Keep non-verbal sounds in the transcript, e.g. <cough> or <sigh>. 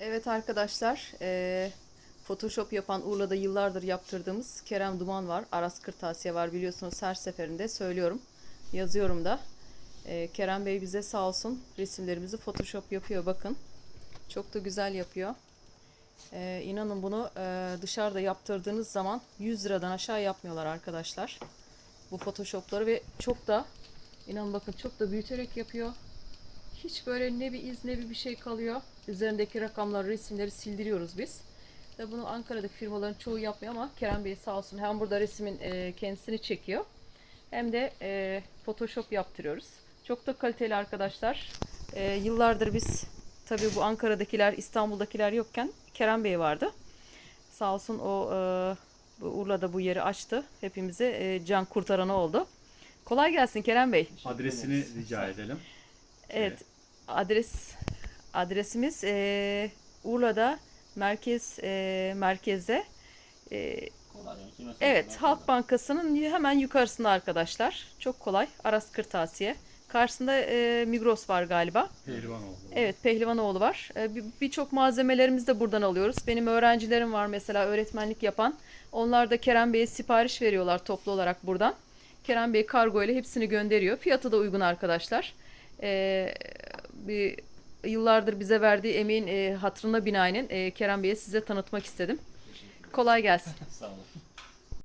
Evet arkadaşlar, eee, Photoshop yapan Urla'da yıllardır yaptırdığımız Kerem Duman var. Aras Kırtasiye var biliyorsunuz her seferinde söylüyorum. Yazıyorum da. Eee, Kerem Bey bize sağ olsun resimlerimizi Photoshop yapıyor bakın. Çok da güzel yapıyor. Eee inanın bunu eee, dışarıda yaptırdığınız zaman 100 liradan aşağı yapmıyorlar arkadaşlar. Bu Photoshop'ları ve çok da inanın bakın çok da büyüterek yapıyor. Hiç böyle ne bir iz ne bir bir şey kalıyor. Üzerindeki rakamları, resimleri sildiriyoruz biz. Ve bunu Ankara'daki firmaların çoğu yapmıyor ama Kerem Bey sağ olsun hem burada resmin e, kendisini çekiyor hem de e, Photoshop yaptırıyoruz. Çok da kaliteli arkadaşlar. E, yıllardır biz tabii bu Ankara'dakiler, İstanbul'dakiler yokken Kerem Bey vardı. Sağ olsun o e, Urla'da bu yeri açtı. Hepimize can kurtaranı oldu. Kolay gelsin Kerem Bey. Adresini rica edelim. Evet. Adres adresimiz eee, Urla'da merkez eee, merkezde. Eee, evet, Halk Bankası'nın hemen yukarısında arkadaşlar. Çok kolay. Aras Kırtasiye. Karşısında eee, Migros var galiba. Pehlivanoğlu. Evet, Pehlivanoğlu var. Bir- Birçok malzemelerimizi de buradan alıyoruz. Benim öğrencilerim var mesela öğretmenlik yapan. Onlar da Kerem Bey'e sipariş veriyorlar toplu olarak buradan. Kerem Bey kargo ile hepsini gönderiyor. Fiyatı da uygun arkadaşlar. Ee, bir yıllardır bize verdiği emeğin e, hatırına binaen e, Kerem Bey'e size tanıtmak istedim. Kolay gelsin. <laughs> Sağ olun.